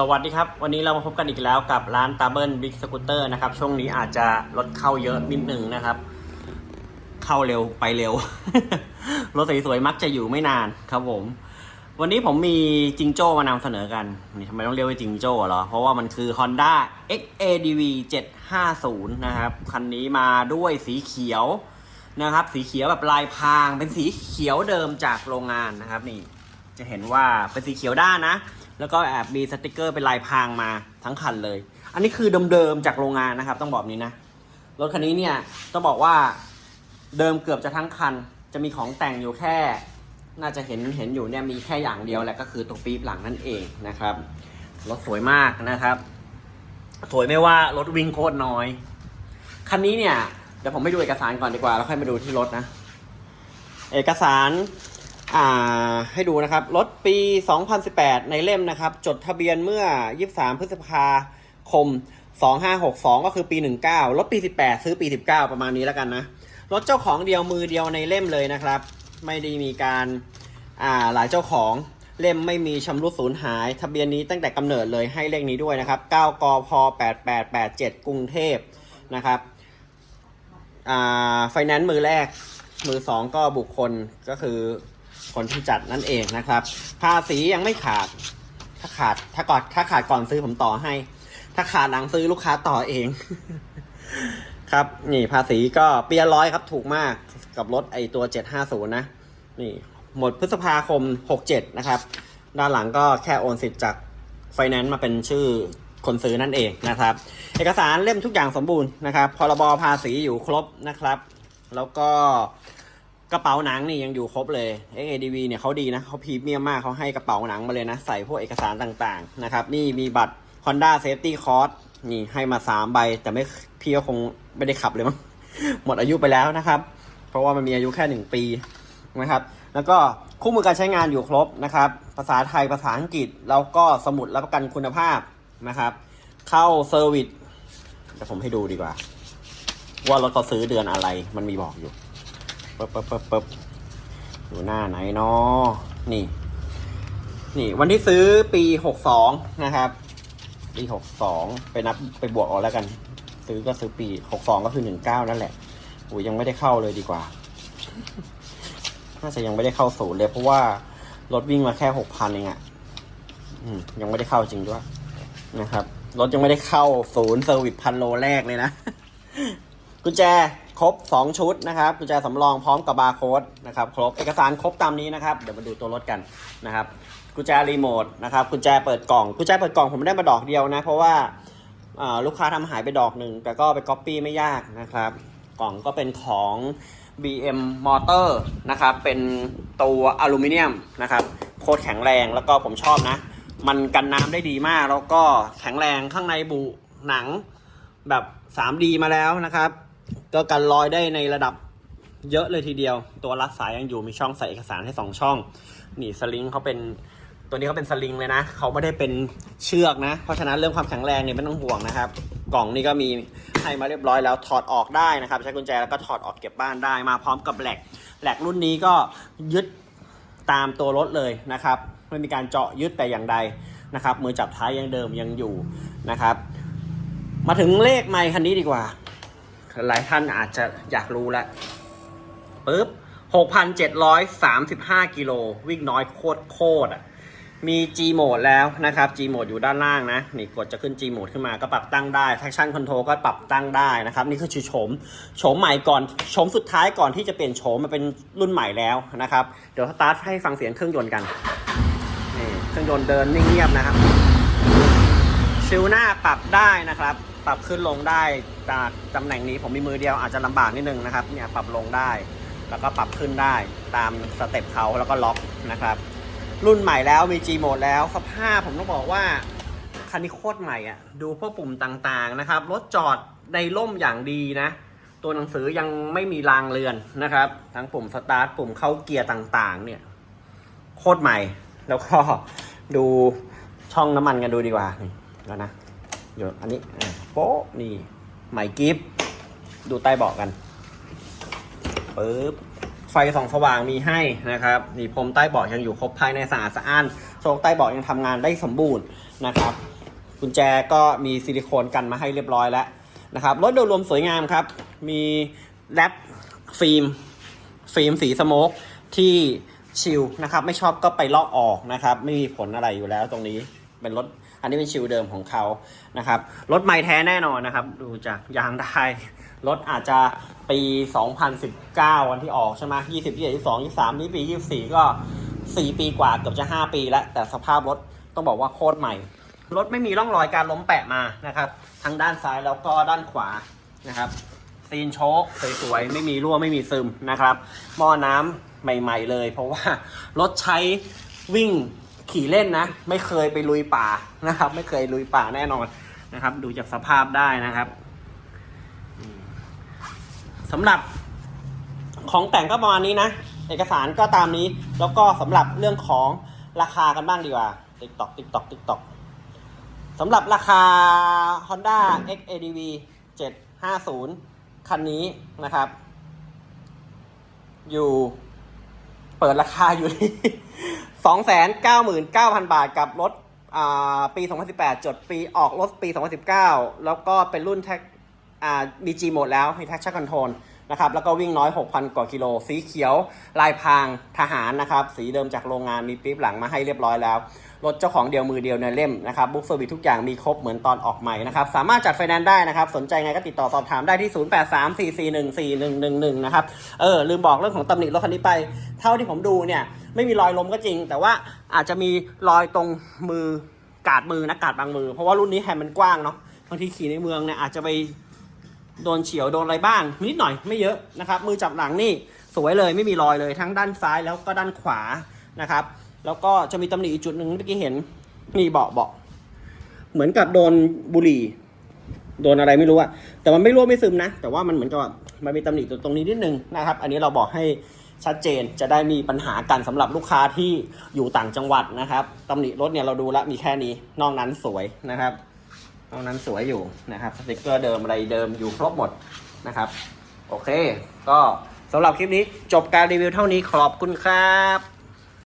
สวัสดีครับ วันนี้เรามาพบกันอีกแล้วกับร้านตาเบิลบิ๊กสกูตเตอร์นะครับ ช่วงนี้อาจจะรถเข้าเยอะนิดหนึ่งนะครับ เข้าเร็วไปเร็ว รถสวยๆมักจะอยู่ไม่นานครับผม วันนี้ผมมีจิงโจ้มานำเสนอกันนี่ทำไมต้องเรียกว่าจิงโจ้เหรอ เพราะว่ามันคือ Honda XADV 750 นะครับ คันนี้มาด้วยสีเขียวนะครับ สีเขียวแบบลายพรางเป็นสีเขียวเดิมจากโรงงานนะครับนี่ จะเห็นว่าเป็นสีเขียวด้านนะ แล้วก็แอบมีสติกเกอร์เป็นลายพรางมาทั้งคันเลย อันนี้คือเดิมๆจากโรงงานนะครับ ต้องบอกนี้นะ รถคันนี้เนี่ยต้องบอกว่าเดิมเกือบจะทั้งคัน จะมีของแต่งอยู่แค่ น่าจะเห็นเห็นอยู่เนี่ยมีแค่อย่างเดียวแหละก็คือตรงปี๊บหลังนั่นเองนะครับ รถสวยมากนะครับ สวยไม่ว่ารถวิ่งโคตรน้อย คันนี้เนี่ยเดี๋ยวผมไปดูเอกสารก่อนดีกว่า แล้วค่อยมาดูที่รถนะ เอกสาร ให้ดูนะครับ รถปี 2018 ในเล่มนะครับ จดทะเบียนเมื่อ 23 พฤษภาคม 2562 ก็คือปี 19 รถปี 18 ซื้อปี 19 ประมาณนี้แล้วกันนะ รถเจ้าของเดียวมือเดียวในเล่มเลยนะครับ ไม่ได้มีการอ่าหลายเจ้าของเล่มไม่มีชำรุดสูญหาย ทะเบียนนี้ตั้งแต่กำเนิดเลยให้เลขนี้ด้วยนะครับ 9 กพ 8887 กรุงเทพนะครับอ่าไฟแนนซ์มือแรก มือสองก็บุคคลก็คือ คนที่จัดนั่นเองนะครับภาษียังไม่ขาด ถ้าขาดถ้าก่อนถ้าขาดก่อนซื้อผมต่อให้ ถ้าขาดหลังซื้อลูกค้าต่อเอง ครับนี่ภาษีก็เปียร้อยครับถูกมากกับรถไอตัว 750 นะ นี่หมดพฤษภาคม 67 นะครับ ด้านหลังก็แค่โอนสิทธิ์จากไฟแนนซ์มาเป็นชื่อคนซื้อนั่นเองนะครับ เอกสารเล่มทุกอย่างสมบูรณ์นะครับพรบภาษีอยู่ครบนะครับ แล้วก็ กระเป๋าหนังนี่ยังอยู่ครบเลย AADV เนี่ยเขาดีนะเขาพรีเมียมมากเขาให้กระเป๋าหนังมาเลยนะ ใส่พวกเอกสารต่างๆนะครับ นี่มีบัตร Honda Safety Course นี่ให้มา 3 ใบ แต่ไม่พี่ก็คงไม่ได้ขับเลยมั้ง หมดอายุไปแล้วนะครับ เพราะว่ามันมีอายุแค่ 1 ปีนะครับ แล้วก็คู่มือการใช้งานอยู่ครบนะครับ ภาษาไทยภาษาอังกฤษ แล้วก็สมุดรับประกันคุณภาพนะครับ เข้าเซอร์วิสเดี๋ยวผมให้ดูดีกว่า ว่ารถเขาซื้อเดือนอะไรมันมีบอกอยู่ ปึ๊บปึ๊บปึ๊บปึ๊บอยู่หน้าไหนเนาะนี่ นี่วันที่ซื้อปีหกสองนะครับ ปีหกสองไปนับไปบวกเอาแล้วกัน ซื้อก็ซื้อปีหกสองก็คือหนึ่งเก้านั่นแหละอุ้ยยังไม่ได้เข้าเลยดีกว่า น่าจะยังไม่ได้เข้าศูนย์เลย เพราะว่ารถวิ่งมาแค่หกพันเองอะอืมยังไม่ได้เข้าจริงด้วยนะครับรถยังไม่ได้เข้าศูนย์เซอร์วิสพันโลแรกเลยนะกุญแจ ครบ 2 ชุดนะครับกุญแจสำรองพร้อมกับบาร์โค้ดนะครับครบเอกสารครบตามนี้นะครับเดี๋ยวมาดูตัวรถกันนะครับกุญแจรีโมทนะครับกุญแจเปิดกล่องกุญแจเปิดกล่องผมไม่ได้มาดอกเดียวนะ เพราะว่าลูกค้าทำหายไปดอกหนึ่งแต่ก็ไปก๊อปปี้ไม่ยากนะครับ กล่องก็เป็นของ BM Motor นะครับเป็นตัวอลูมิเนียมนะครับโคตรแข็งแรงแล้วก็ผมชอบนะ มันกันน้ำได้ดีมาก แล้วก็แข็งแรงข้างในบุหนังแบบ 3D มาแล้วนะครับ ก็กันรอยได้ในระดับเยอะเลยทีเดียว ตัวรัดสายยังอยู่มีช่องใส่เอกสารให้2ช่องนี่สลิงเขาเป็นตัวนี้เขาเป็นสลิงเลยนะเขาไม่ได้เป็นเชือกนะ เพราะฉะนั้นเรื่องความแข็งแรงเนี่ยไม่ต้องห่วงนะครับ กล่องนี้ก็มีให้มาเรียบร้อยแล้วถอดออกได้นะครับ ใช้กุญแจแล้วก็ถอดออกเก็บบ้านได้มาพร้อมกับแหลกแหลกรุ่นนี้ก็ยึดตามตัวรถเลยนะครับไม่มีการเจาะยึดแต่อย่างใดนะครับมือจับท้ายยังเดิมยังอยู่นะครับ มาถึงเลขไมค์คันนี้ดีกว่า หลายท่านอาจจะอยากรู้แล้วปึ๊บ6,735 กิโล วิ่งน้อยโคตรโคตรอะ มี G mode แล้วนะครับ G mode อยู่ด้านล่างนะ นี่กดจะขึ้น G mode ขึ้นมาก็ปรับตั้งได้ traction control ก็ปรับตั้งได้นะครับ นี่คือโฉม โฉมใหม่ก่อน โฉมสุดท้ายก่อนที่จะเปลี่ยนโฉมมาเป็นรุ่นใหม่แล้วนะครับ เดี๋ยวสตาร์ทให้ฟังเสียงเครื่องยนต์กัน นี่เครื่องยนต์เดินนิ่งเงียบนะครับชิลหน้าปรับได้นะครับ ปรับขึ้นลงได้จากตำแหน่งนี้ผมมีมือเดียวอาจจะลำบากนิดนึงนะครับเนี่ยปรับลงได้ แล้วก็ปรับขึ้นได้ตามสเต็ปเขาแล้วก็ล็อกนะครับรุ่นใหม่แล้วมี G mode แล้วสภาพผมต้องบอกว่าคันนี้โคตรใหม่อะดูพวกปุ่มต่างๆนะครับรถจอดในร่มอย่างดีนะ ตัวหนังสือยังไม่มีรางเรือนนะครับ ทั้งปุ่มสตาร์ทปุ่มเข้าเกียร์ต่างๆ เนี่ย โคตรใหม่ แล้วก็ดูช่องน้ำมันกันดูดีกว่านี่แล้วนะเดี๋ยวอันนี้ โป๊ะนี่ใหม่กิฟดูใต้เบาะกันปึ๊บไฟส่องสว่างมีให้นะครับนี่พรมใต้เบาะยังอยู่ครบภายในสะอาดสะอ้านสชคใต้เบาะยังทำงานได้สมบูรณ์นะครับ กุญแจก็มีซิลิโคนกันมาให้เรียบร้อยแล้วนะครับรถโดยรวมสวยงามครับ มีแรปฟิล์มฟิล์มสีสโมกที่ชิลนะครับ ไม่ชอบก็ไปลอกออกนะครับ ไม่มีผลอะไรอยู่แล้วตรงนี้เป็นรถ อันนี้เป็นชิลเดิมของเขานะครับ รถใหม่แท้แน่นอนนะครับ ดูจากยางได้ รถอาจจะปี 2019 วันที่ออกใช่ไหม20 21 22 23 นี่ปี 24 ก็ 4 ปีกว่าเกือบจะ 5 ปีแล้ว แต่สภาพรถต้องบอกว่าโคตรใหม่ รถไม่มีร่องรอยการล้มแปะมานะครับ ทั้งด้านซ้ายแล้วก็ด้านขวานะครับซีนโชคสวยๆ ไม่มีรั่วไม่มีซึมนะครับหม้อน้ำใหม่ ๆ เลย เพราะว่ารถใช้วิ่ง ขี่เล่นนะ ไม่เคยไปลุยป่านะครับ ไม่เคยลุยป่าแน่นอนนะครับ ดูจากสภาพได้นะครับสำหรับของแต่งก็ประมาณนี้นะ เอกสารก็ตามนี้ แล้วก็สำหรับเรื่องของราคากันบ้างดีกว่าติ๊กตอกติ๊กตอกติ๊กตอกสำหรับราคา Honda XADV 750 คันนี้นะครับ อยู่ เปิดราคาอยู่ที่299,000บาทกับรถอ่าปี 2018 จดปีออกรถปี 2019 แล้วก็เป็นรุ่นแท็กอ่ามี G โหมดแล้วมี Traction Control นะครับแล้วก็วิ่งน้อย 6,000 กว่ากิโล สีเขียว ลายพรางทหารนะครับ สีเดิมจากโรงงานมีปิ๊บหลังมาให้เรียบร้อยแล้ว รถเจ้าของเดียวมือเดียวในเล่มนะครับบุ๊กเซอร์วิสทุกอย่างมีครบเหมือนตอนออกใหม่นะครับ สามารถจัดไฟแนนซ์ได้นะครับ สนใจไงก็ติดต่อสอบถามได้ที่ 0834414111 นะครับ เออ ลืมบอกเรื่องของตำหนิรถคันนี้ไป เท่าที่ผมดูเนี่ยไม่มีรอยล้มก็จริง แต่ว่าอาจจะมีรอยตรงมือกาดมือนะกาดบางมือ เพราะว่ารุ่นนี้แฮนด์มันกว้างเนาะบางทีขี่ในเมืองเนี่ยอาจจะไป โดนเฉียวโดนอะไรบ้างนิดหน่อยไม่เยอะนะครับ มือจับหลังนี่สวยเลยไม่มีรอยเลยทั้งด้านซ้ายแล้วก็ด้านขวานะครับ แล้วก็จะมีตำหนิอีกจุดหนึ่งเมื่อกี้เห็นนี่เบาะเบาะเหมือนกับโดนบุหรี่โดนอะไรไม่รู้อะแต่มันไม่รั่วไม่ซึมนะ แต่ว่ามันเหมือนกับมันมีตำหนิตรงนี้นิดนึงนะครับ อันนี้เราบอกให้ชัดเจนจะได้มีปัญหากันสำหรับลูกค้าที่อยู่ต่างจังหวัดนะครับตำหนิรถเนี่ยเราดูแล้วมีแค่นี้นอกนั้นสวยนะครับ ตรงนั้นสวยอยู่นะครับสติกเกอร์เดิมอะไรเดิมอยู่ครบหมดนะครับ โอเค ก็สำหรับคลิปนี้จบการรีวิวเท่านี้ขอบคุณครับ